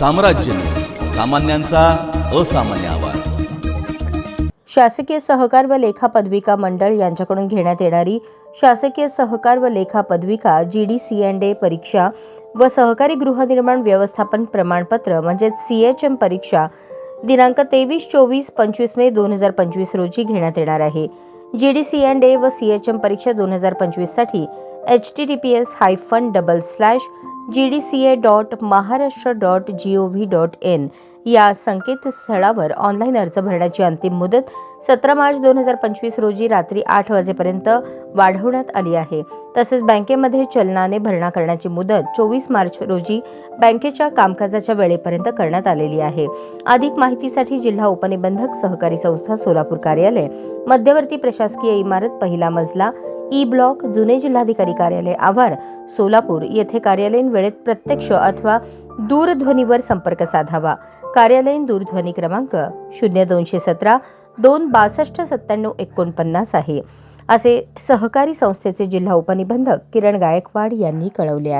साम्राज्य सामान्यांचा असामान्य आवाज. शासकीय सहकार व लेखा पदविका मंडळ यांच्याकडून घेण्यात येणारी शासकीय सहकार व लेखा पदविका G D C and A परीक्षा व सहकारी गृहनिर्माण व्यवस्थापन प्रमाणपत्र म्हणजेच सी एच एम परीक्षा दिनांक तेवीस चोवीस पंचवीस मे दोन हजार पंचवीस रोजी घेण्यात येणार आहे. G D C and A व सी एच एम परीक्षा दोन हजार पंचवीससाठी H T T P S hyphen double slash G D C A dot Maharashtra dot G O V dot N या संकेतस्थळावर ऑनलाईन अर्ज भरण्याची अंतिम मुदत सतरा मार्च दोन हजार पंचवीस रोजी रात्री आठ वाजेपर्यंत वाढवण्यात आली आहे. तसेच बँकेमध्ये चलनाने भरणा करण्याची मुदत चोवीस मार्च रोजी बँकेच्या कामकाजाच्या वेळेपर्यंत करण्यात आलेली आहे. अधिक माहितीसाठी जिल्हा उपनिबंधक सहकारी संस्था सोलापूर कार्यालय मध्यवर्ती प्रशासकीय इमारत पहिला मजला ई ब्लॉक जुने जिल्हाधिकारी कार्यालय आवार सोलापूर येथे कार्यालयीन वेळेत प्रत्यक्ष अथवा दूरध्वनीवर संपर्क साधावा. कार्यालयीन दूरध्वनी क्रमांक शून्य दोनशे सतरा दोन बासष्ट सत्त्याण्णव एकोणपन्नास आहे. असे सहकारी संस्थेचे जिल्हा उपनिबंधक किरण गायकवाड यांनी कळवले आहे.